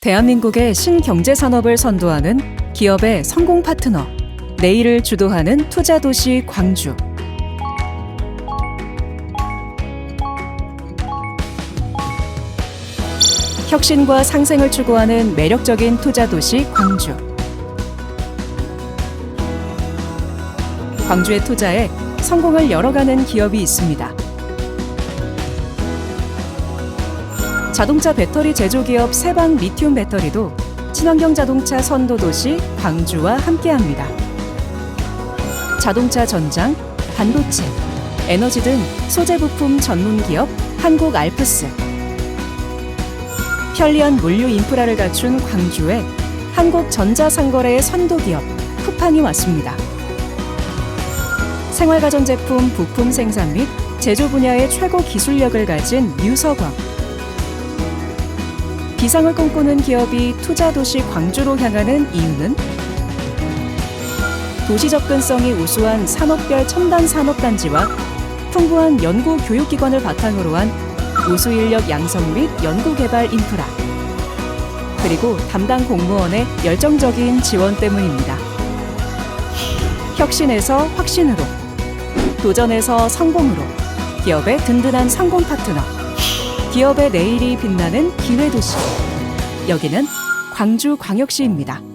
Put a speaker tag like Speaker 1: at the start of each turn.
Speaker 1: 대한민국의 신경제 산업을 선도하는 기업의 성공 파트너, 내일을 주도하는 투자 도시 광주. 혁신과 상생을 추구하는 매력적인 투자 도시 광주. 광주의 투자에 성공을 열어가는 기업이 있습니다. 자동차 배터리 제조 기업 세방 리튬 배터리도 친환경 자동차 선도 도시 광주와 함께합니다. 자동차 전장, 반도체, 에너지 등 소재 부품 전문 기업 한국 알프스. 편리한 물류 인프라를 갖춘 광주에 한국 전자상거래의 선도 기업 쿠팡이 왔습니다. 생활가전제품 부품 생산 및 제조 분야의 최고 기술력을 가진 유서광. 비상을 꿈꾸는 기업이 투자 도시 광주로 향하는 이유는 도시 접근성이 우수한 산업별 첨단 산업단지와 풍부한 연구 교육기관을 바탕으로 한 우수 인력 양성 및 연구 개발 인프라 그리고 담당 공무원의 열정적인 지원 때문입니다. 혁신에서 확신으로 도전에서 성공으로 기업의 든든한 성공 파트너 기업의 내일이 빛나는 기회 도시 여기는 광주광역시입니다.